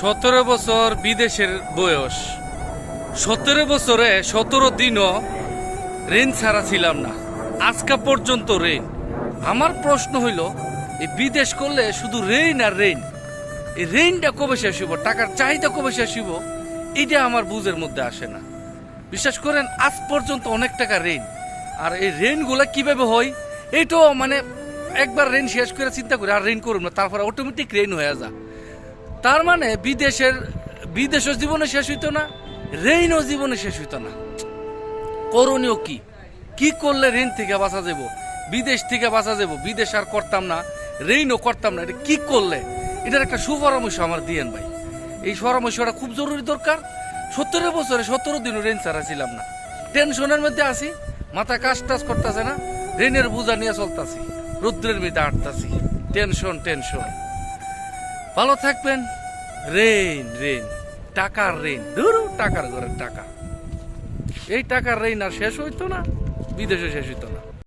সতেরো বছর বিদেশের বয়স। সতেরো বছরে সতেরো দিনও রেন ছাড়া ছিলাম না। আজকা পর্যন্ত রেন আমার প্রশ্ন হইল এই বিদেশ করলে শুধু রেইন আর রেইন এই রেইনটা কবে শেষ হইব? টাকার চাহিদা কবে শেষ হইব? এটা আমার বুঝের মধ্যে আসে না। বিশ্বাস করেন, আজ পর্যন্ত অনেক টাকা রেইন আর এই রেইনগুলো কীভাবে হয়? এইটাও মানে একবার রেইন শেষ করে চিন্তা করি, আর রেইন করুন না, তারপরে অটোমেটিক রেইন হয়ে যা তার মানে বিদেশের বিদেশের জীবনে শেষ হইতো না রেইনও জীবনে শেষ হইতো না। করণীয় কি? কি করলে ঋণ থেকে বাঁচা যাব বিদেশ থেকে বাঁচা যাব বিদেশ আর করতাম না, ঋণও করতাম না, এটা কি করলে? এটার একটা সুপরামর্শ আমার দিয়েন ভাই। এই পরামর্শটা খুব জরুরি দরকার। সত্তর বছরে সতেরো দিনও ঋণ ছাড়া ছিলাম না। টেনশনের মধ্যে আছি, মাথা কাজ টাজ করতেছে না, ঋণের বোঝা নিয়ে চলতেছি, রুদ্রের মধ্যে আটতাছি টেনশন টেনশন। ভালো থাকবেন। রেন রেন টাকার রেন ধরু টাকার ঘরের টাকা। এই টাকার রেইন আর শেষ হইতো না, বিদেশে শেষ হইতো না।